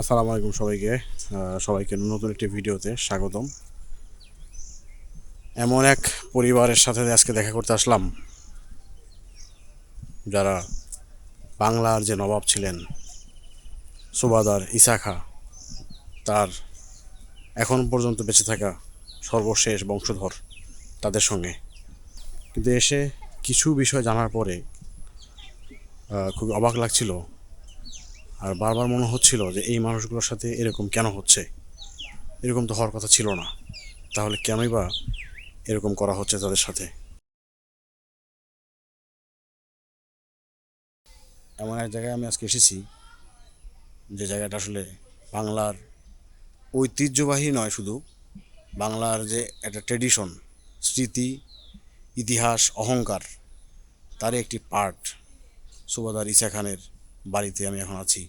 আসসালামু আলাইকুম সবাইকে। সবাইকে নতুন একটি ভিডিওতে স্বাগতম। এমন এক পরিবারের সাথে আজকে দেখা করতে আসলাম। যারা বাংলার যে নবাব ছিলেন, সুবাদার ইসাখা, তার এখন পর্যন্ত বেঁচে থাকা সর্বশেষ বংশধর তাদের সঙ্গে। কিন্তু এসে কিছু বিষয় জানার পরে খুব অবাক লাগছিল। আর বারবার মনে হচ্ছিল যে এই মানুষগুলোর সাথে এরকম কেন হচ্ছে? এরকম তো হওয়ার কথা ছিল না। তাহলে কেনই বা এরকম করা হচ্ছে তাদের সাথে? এমন এক জায়গায় আমি আজকে এসেছি, যে জায়গাটা আসলে বাংলার ঐতিহ্যবাহী নয় শুধু, বাংলার যে একটা ট্রেডিশন স্মৃতি, ইতিহাস, অহংকার, তারই একটি পার্ট সুবাদার ইসা খানের বাড়িতে আমি এখন আছি।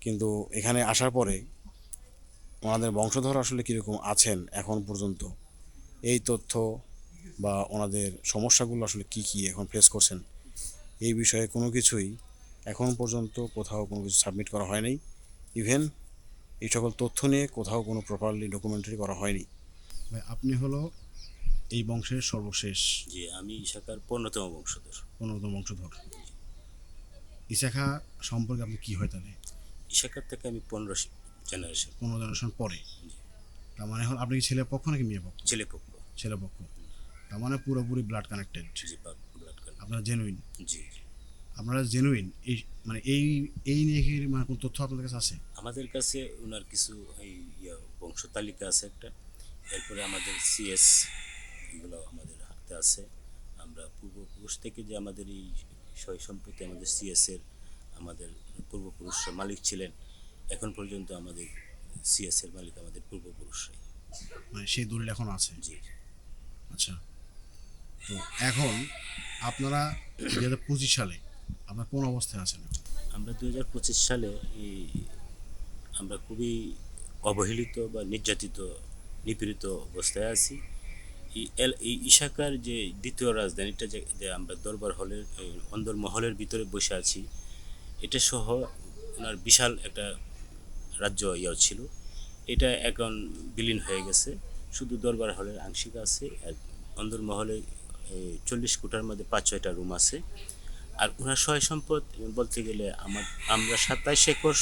কিন্তু এখানে আসার পরে ওনাদের বংশধর আসলে কীরকম আছেন এখন পর্যন্ত এই তথ্য বা ওনাদের সমস্যাগুলো আসলে কি কি এখন ফেস করছেন এই বিষয়ে কোনো কিছুই এখন পর্যন্ত কোথাও কোনো কিছু সাবমিট করা হয়নি ইভেন এই সকল তথ্য নিয়ে কোথাও কোনো প্রপারলি ডকুমেন্টারি করা হয়নি। ভাই আপনি হলো এই বংশের সর্বশেষ জি আমি ইশাকার পূর্ণতম বংশধর। পনেরোতম বংশধর। ইসাখা সম্পর্কে আপনি কি হয় তাহলে? ইশাকার থেকে আমি পনেরো জেনারেশন পনেরো জেনারেশন পরে? তার মানে এখন আপনি কি ছেলে পক্ষ নাকি মেয়ে পক্ষ? ছেলে পক্ষ। ছেলে পক্ষ। তার মানে পুরোপুরি ব্লাড কানেক্টেড জি ব্লাড আপনারা জেনুইন জি। আপনারা জেনুইন এই মানে এই এই নিয়ে কি মানে কোনো তথ্য আপনাদের কাছে আছে? আমাদের কাছে ওনার কিছু এই বংশ তালিকা আছে একটা। এরপরে আমাদের সিএস এগুলো আমাদের হাতে আছে। আমরা পূর্বপুরুষ থেকে যে আমাদের এই সয় সম্পত্তি আমাদের সিএস এর আমাদের পূর্বপুরুষরা মালিক ছিলেন। এখন পর্যন্ত আমাদের সিএস এর মালিক আমাদের পূর্বপুরুষরাই। মানে সেই দলিল এখন আছে? জি। আচ্ছা। তো এখন আপনারা দুই হাজার পঁচিশ সালে আপনার কোন অবস্থায় আছেন আমরা দু হাজার পঁচিশ সালে এই আমরা খুবই অবহেলিত বা নির্যাতিত নিপীড়িত অবস্থায় আছি। ইশাকার যে দ্বিতীয় রাজধানীটা যে আমরা দরবার হলের এই অন্দর মহলের ভিতরে বসে আছি, এটা সহ ওনার বিশাল একটা রাজ্য ইয়ে ছিল। এটা এখন বিলীন হয়ে গেছে। শুধু দরবার হলের আংশিক আছে, আর অন্দর মহলে চল্লিশ কোটার মধ্যে পাঁচ ছয়টা রুম আছে। আর ওনার সহায় সম্পদ বলতে গেলে আমার, আমরা সাতাইশ একর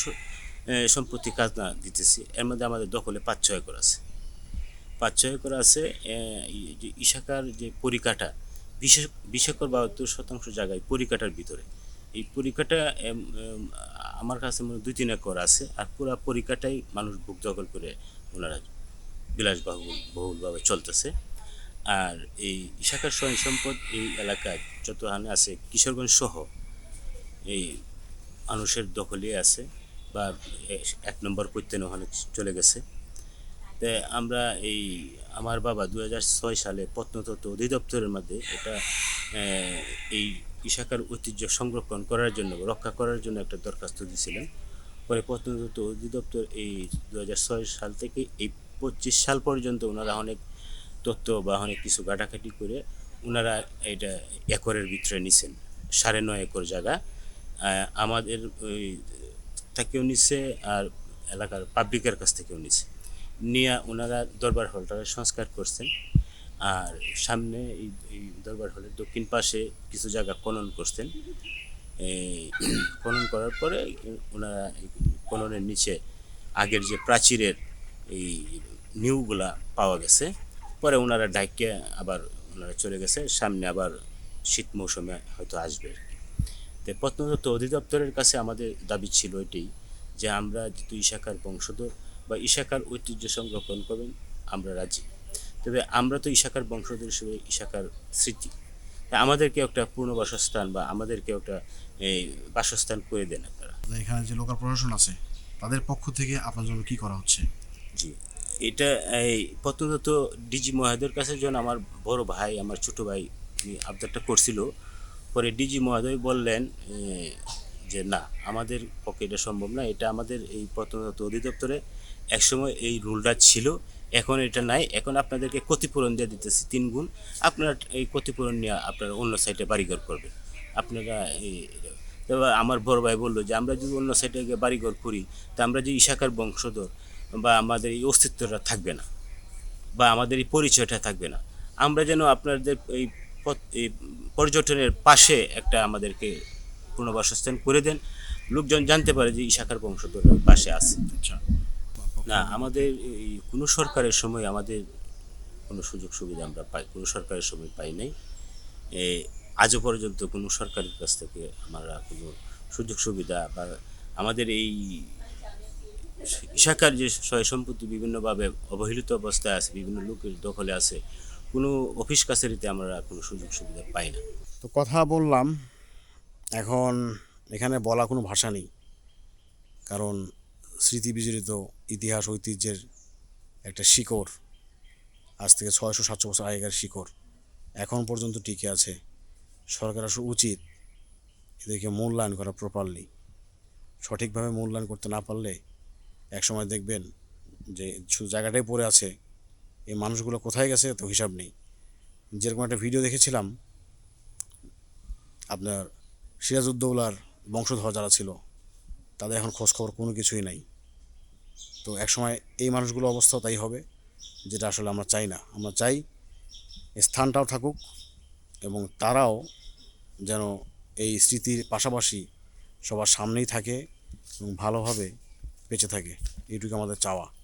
সম্পত্তি খাজনা দিতেছি। এর মধ্যে আমাদের দখলে পাঁচ ছয় একর আছে। পাঁচ ছয় একর আছে যে ইশাকার যে পরিকাটা বিশেষ বিশ বাহাত্তর শতাংশ জায়গায় পরিকাটার ভিতরে। এই পরিকাটা আমার কাছে মনে দুই, তিন একর আছে, আর পুরা পরিকাটাই মানুষ বুক দখল করে ওনারা বিলাসবহুল, বহুলভাবে চলতেছে। আর এই ইশাকার স্বয়ং সম্পদ এই এলাকায় যত হানে আছে, কিশোরগঞ্জ সহ এই মানুষের দখলে আছে, বা এক নম্বর প্রত্যেন ওখানে চলে গেছে। তে আমরা এই আমার বাবা দু সালে প্রত্নতত্ত্ব অধিদপ্তরের মধ্যে এটা এই ইশাকার ঐতিহ্য সংরক্ষণ করার জন্য, রক্ষা করার জন্য একটা দরখাস্ত দিয়েছিলেন। পরে প্রত্নতত্ত্ব অধিদপ্তর এই দু সাল থেকে এই পঁচিশ সাল পর্যন্ত ওনারা অনেক তথ্য বা অনেক কিছু ঘাটাঘাটি করে ওনারা এটা একরের ভিতরে নিছেন, সাড়ে নয় একর জায়গা। আমাদের ওই থেকেও নিচ্ছে আর এলাকার পাবলিকের কাছ থেকেও নিচ্ছে নিয়ে ওনারা দরবার হলটাকে সংস্কার করছেন। আর সামনে এই এই দরবার হলের দক্ষিণ পাশে কিছু জায়গা খনন করছেন। খনন করার পরে ওনারা খননের নিচে আগের যে প্রাচীরের এই নিউগুলা পাওয়া গেছে, পরে ওনারা ডাইকে আবার ওনারা চলে গেছে, সামনে আবার শীত মৌসুমে হয়তো আসবে তো প্রত্নতত্ত্ব অধিদপ্তরের কাছে আমাদের দাবি ছিল এটাই যে আমরা যেহেতু ইশাকার বংশধর বা ইশাকার ঐতিহ্য সংরক্ষণ করবেন আমরা রাজি। তবে আমরা তো ইশাকার বংশধর হিসেবে ইশাকার স্মৃতি। আমাদেরকে একটা পূর্ণ বাসস্থান বা আমাদেরকে একটা এই, বাসস্থান করে দেন আপনারা এখানে যে লোকাল প্রশাসন আছে তাদের পক্ষ থেকে আপনার জন্য কি করা হচ্ছে? জি। এটা এই প্রথমত ডিজি মহোদয়ের কাছে যখন আমার বড় ভাই আমার ছোট ভাই আবদারটা করছিল পরে ডিজি মহাদয় বললেন যে না আমাদের পক্ষে এটা সম্ভব না। এটা আমাদের এই প্রত্নতত্ত্ব অধিদপ্তরে একসময় এই রুলটা ছিল, এখন এটা নাই। এখন আপনাদেরকে ক্ষতিপূরণ দিয়ে দিতেছি তিন গুণ। আপনারা এই ক্ষতিপূরণ নিয়ে আপনারা অন্য সাইডে বাড়িঘর করবেন। আপনারা এই আমার বড় ভাই বলল যে, আমরা যদি অন্য সাইডে গিয়ে বাড়িঘর করি, তা আমরা যে ইশাকার বংশধর বা আমাদের এই অস্তিত্বটা থাকবে না বা আমাদের এই পরিচয়টা থাকবে না। আমরা যেন আপনাদের এই পর্যটনের পাশে একটা আমাদেরকে পুনর্বাসস্থান করে দেন। লোকজন জানতে পারে যে ইশাকার বংশধর পাশে আছে। আচ্ছা। না, আমাদের এই কোনো সরকারের সময় আমাদের কোনো সুযোগ সুবিধা আমরা পাই, কোনো সরকারের সময় পাই নাই। আজও পর্যন্ত কোনো সরকারের কাছ থেকে আমরা কোনো সুযোগ সুবিধা বা আমাদের এই শাখার যে সয় সম্পত্তি বিভিন্নভাবে অবহেলিত অবস্থায় আছে, বিভিন্ন লোকের দখলে আছে, কোনো অফিস কাছারিতে আমরা কোনো সুযোগ সুবিধা পাই না। তো কথা বললাম, এখন এখানে বলা কোনো ভাষা নেই। কারণ স্মৃতি বিজড়িত ইতিহাস ঐতিহ্যের একটা শিকড়। আজ থেকে ছয়শো সাতশো বছর আগেকার শিকড়। এখন পর্যন্ত টিকে আছে। সরকার আসলে উচিত এদেরকে মূল্যায়ন করা প্রপারলি সঠিকভাবে মূল্যায়ন করতে না পারলে একসময় দেখবেন যে শুধু জায়গাটাই পড়ে আছে। এই মানুষগুলো কোথায় গেছে তো হিসাব নেই। যেরকম একটা ভিডিও দেখেছিলাম, আপনার সিরাজউদ্দৌলার বংশধর যারা ছিল তাদের এখন খোঁজখবর কোনো কিছুই নাই। তো একসময় এই মানুষগুলো অবস্থাও তাই হবে, যেটা আসলে আমরা চাই না। আমরা চাই স্থানটাও থাকুক এবং তারাও যেন এই স্মৃতির পাশাপাশি সবার সামনেই থাকে এবং ভালোভাবে বেঁচে থাকে। এইটুকু আমাদের চাওয়া।